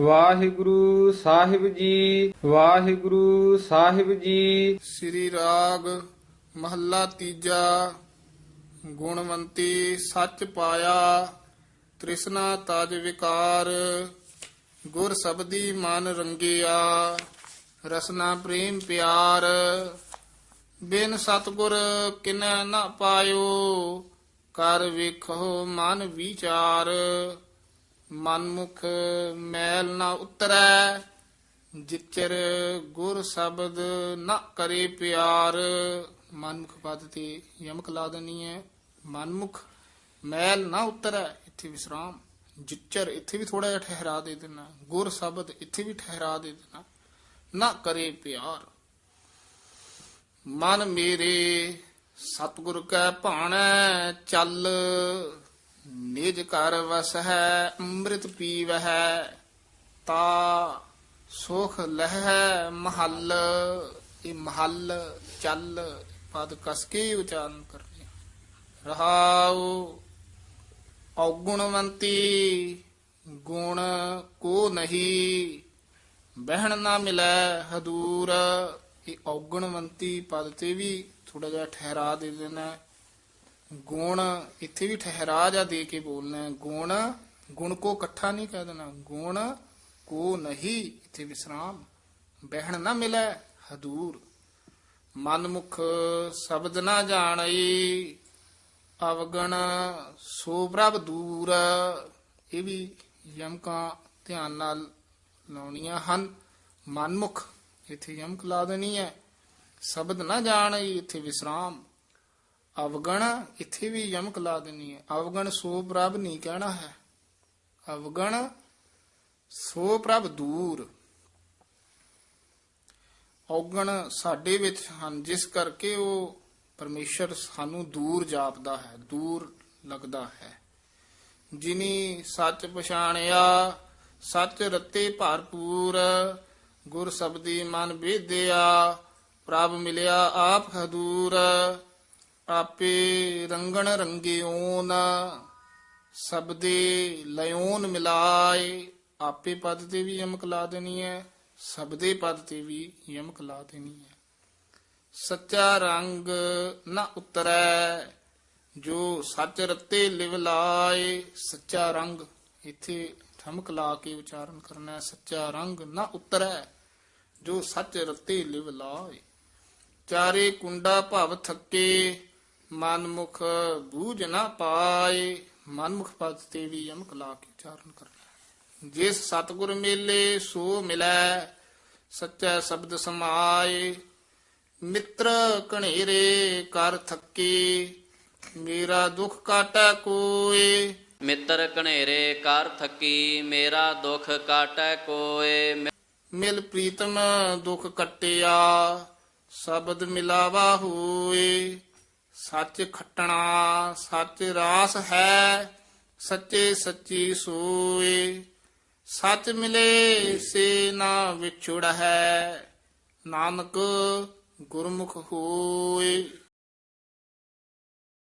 ਵਾਹਿਗੁਰੂ ਸਾਹਿਬ ਜੀ, ਵਾਹਿਗੁਰੂ ਸਾਹਿਬ ਜੀ। ਸ੍ਰੀ ਰਾਗ ਮਹੱਲਾ ਤੀਜਾ, ਗੁਣਵੰਤੀ ਸੱਚ ਪਾਇਆ, ਤ੍ਰਿਸ਼ਨਾ ਤਜ ਵਿਕਾਰ, ਗੁਰ ਸਬਦੀ ਮਨ ਰੰਗਿਆ, ਰਸਨਾ ਪ੍ਰੇਮ ਪਿਆਰ, ਬਿਨ ਸਤਗੁਰ ਕਿਨੈ ਨਾ ਪਾਇਓ, ਕਰ ਵੇਖੋ ਮਨ ਵਿਚਾਰ। ਮਨਮੁਖ ਮੈਲ ਨਾ ਉਤਰੈ, ਜਿਚਰ ਗੁਰ ਸ਼ਬਦ ਨਾ ਕਰੇ ਪਿਆਰ। ਮਨਮੁਖ ਪਦ ਤੇ ਯਮਕ ਲਾ ਦੇਣੀ ਹੈ। ਮਨਮੁਖ ਮੈਲ ਨਾ ਉਤਰੈ, ਇੱਥੇ ਵਿਸਰਾਮ। ਜਿਚਰ ਇੱਥੇ ਵੀ ਥੋੜਾ ਜਿਹਾ ਠਹਿਰਾ ਦੇ ਦੇਣਾ, ਗੁਰ ਸ਼ਬਦ ਇੱਥੇ ਵੀ ਠਹਿਰਾ ਦੇ ਦੇਣਾ, ਨਾ ਕਰੇ ਪਿਆਰ। ਮਨ ਮੇਰੇ ਸਤਿਗੁਰ ਕੈ ਭਾਣੈ, ਚੱਲ ਨਿਜ ਘਰ ਵਸ ਹੈ ਅੰਮ੍ਰਿਤ ਪੀਵਹਿ, ਤਾ ਸੁਖ ਲਹਿ ਮਹੱਲ। ਇਹ ਮਹੱਲ, ਚੱਲ, ਪਦ ਕਸ ਕੇ ਉਚਾਰਨ ਕਰਨੇ ਰਹਾਉ ਔਗੁਣਵੰਤੀ, ਗੁਣ ਕੋ ਨਹੀਂ, ਬਹਿਣ ਨਾ ਮਿਲੈ ਹਦੂਰ। ਇਹ ਔਗਣਵੰਤੀ ਪਦ ਤੇ ਵੀ ਥੋੜਾ ਜਿਹਾ ਠਹਿਰਾ ਦੇ ਦੇਣਾ। ਗੁਣ ਇੱਥੇ ਵੀ ਠਹਿਰਾ ਜਾ ਦੇ ਕੇ ਬੋਲਣਾ ਗੁਣ ਗੁਣ ਕੋ ਇਕੱਠਾ ਨਹੀਂ ਕਹਿ ਦੇਣਾ। ਗੁਣ ਕੋ ਨਹੀਂ, ਇੱਥੇ ਵਿਸਰਾਮ। ਬਹਿਣ ਨਾ ਮਿਲੈ ਹਦੂਰ। ਮਨਮੁਖ ਸ਼ਬਦ ਨਾ ਜਾਣਈ, ਅਵਗਣ ਸੋ ਪ੍ਰਭ ਦੂਰ। ਇਹ ਵੀ ਯਮਕਾਂ ਧਿਆਨ ਨਾਲ ਲਾਉਣੀਆਂ ਹਨ। ਮਨਮੁਖ ਇੱਥੇ ਯਮਕ ਲਾ ਦੇਣੀ ਹੈ। ਸ਼ਬਦ ਨਾ ਜਾਣਈ, ਇੱਥੇ ਵਿਸਰਾਮ। ਅਵਗਣ ਇੱਥੇ ਵੀ ਯਮਕ ਲਾ ਦੇਣੀ ਹੈ ਅਵਗਣ ਸੋ ਪ੍ਰਭ ਨਹੀਂ ਕਹਿਣਾ ਹੈ। ਅਵਗਣ ਸੋ ਪ੍ਰਭ ਦੂਰ। ਔਗਣ ਸਾਡੇ ਵਿੱਚ ਹਨ, ਜਿਸ ਕਰਕੇ ਉਹ ਪਰਮੇਸ਼ਰ ਸਾਨੂੰ ਦੂਰ ਜਾਪਦਾ ਹੈ, ਦੂਰ ਲੱਗਦਾ ਹੈ। ਜਿਨੀ ਸੱਚ ਪਛਾਣਿਆ, ਸੱਚ ਰਤੇ ਭਰਪੂਰ, ਗੁਰ ਸਬਦੀ ਮਨ ਵੇਦਿਆ, ਪ੍ਰਭ ਮਿਲਿਆ ਆਪ ਹਦੂਰ ਆਪੇ ਰੰਗਣ ਰੰਗਿਓਨ, ਸਬਦੇ ਲਿਓਨ ਮਿਲਾਏ। ਆਪੇ ਪਦ ਤੇ ਵੀ ਯਮਕ ਲਾ ਦੇਣੀ ਹੈ, ਸਬਦੇ ਪਦ ਤੇ ਵੀ ਯਮਕ ਲਾ ਦੇਣੀ ਹੈ। ਸੱਚਾ ਰੰਗ ਨਾ ਉਤਰੈ, ਜੋ ਸੱਚ ਰਤੇ ਲਿਵ ਲਾਏ। ਸੱਚਾ ਰੰਗ ਇੱਥੇ ਠਮਕ ਲਾ ਕੇ ਉਚਾਰਨ ਕਰਨਾ ਹੈ, ਸੱਚਾ ਰੰਗ ਨਾ ਉਤਰੈ, ਜੋ ਸੱਚ ਰਤੇ ਲਿਵ ਲਾਏ। ਚਾਰੇ ਕੁੰਡਾ ਭਵ ਥੱਕੇ ਮਨਮੁਖ ਬੂਝ ਨਾ ਪਾਏ ਮਨਮੁਖ ਪਦ ਤੇ ਵੀ ਯਮਕ ਲਾ ਕੇ ਉਚਾਰਨ ਕਰਨਾ। ਜਿਸ ਸਤਗੁਰ ਮੇਲੇ ਸੋ ਮਿਲੈ ਸੱਚਾ ਸ਼ਬਦ ਸਮਾਏ। ਮਿੱਤਰ ਕਣੇਰੇ ਕਰ ਥੱਕੇ ਮੇਰਾ ਦੁੱਖ ਕਾਟੈ ਕੋਏ। ਮਿੱਤਰ ਕਨੇਰੇ ਕਰ ਥੱਕੀ ਮੇਰਾ ਦੁੱਖ ਕਾਟੈ ਕੋਏ। ਮਿਲ ਪ੍ਰੀਤਮ ਦੁੱਖ ਕੱਟਿਆ ਸ਼ਬਦ ਮਿਲਾਵਾ ਹੋਏ। ਸੱਚ ਖੱਟਣਾ, ਸੱਚ ਰਾਸ ਹੈ, ਸੱਚੇ ਸੱਚੀ ਸੋਏ। ਸੱਚ ਮਿਲੇ, ਸੇ ਨਾ ਵਿਛੜ ਹੈ। ਨਾਨਕ ਗੁਰਮੁਖ ਹੋਏ।